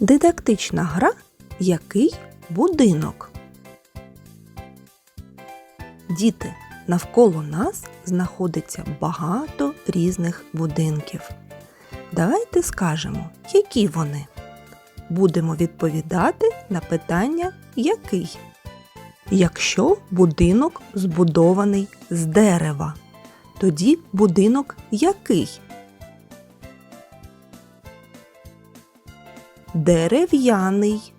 Дидактична гра Який будинок? Діти, навколо нас знаходиться багато різних будинків. Давайте скажемо, які вони. Будемо відповідати на питання який. Якщо будинок збудований з дерева, тоді будинок який? Дерев'яний.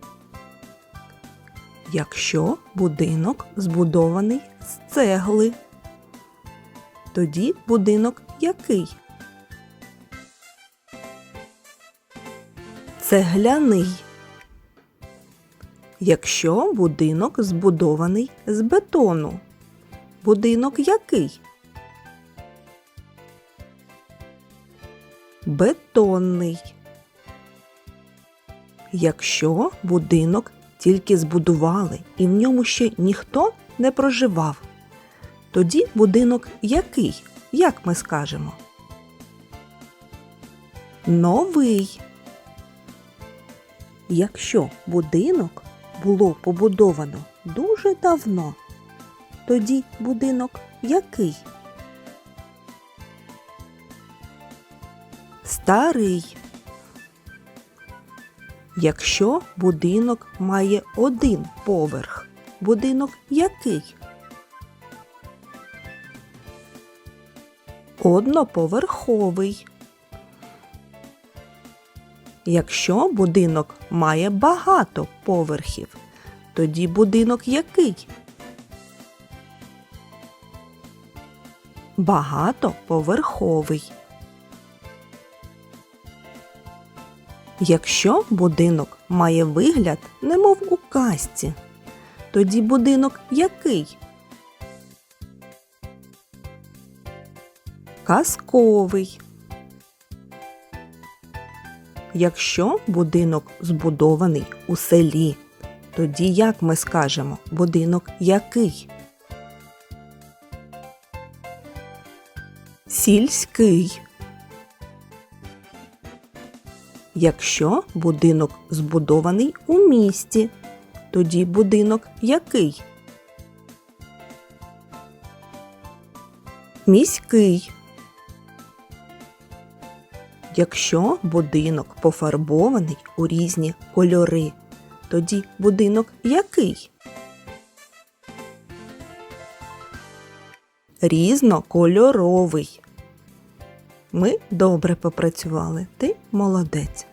Якщо будинок збудований з цегли, тоді будинок який? Цегляний. Якщо будинок збудований з бетону, будинок який? Бетонний. Якщо будинок тільки збудували і в ньому ще ніхто не проживав, тоді будинок який? Як ми скажемо? Новий. Якщо будинок було побудовано дуже давно, тоді будинок який? Старий. Якщо будинок має один поверх, будинок який? Одноповерховий. Якщо будинок має багато поверхів, тоді будинок який? Багатоповерховий. Якщо будинок має вигляд, немов у казці, тоді будинок який? Казковий. Якщо будинок збудований у селі, тоді як ми скажемо будинок який? Сільський. Якщо будинок збудований у місті, тоді будинок який? Міський. Якщо будинок пофарбований у різні кольори, тоді будинок який? Різнокольоровий. Ми добре попрацювали. Ти молодець.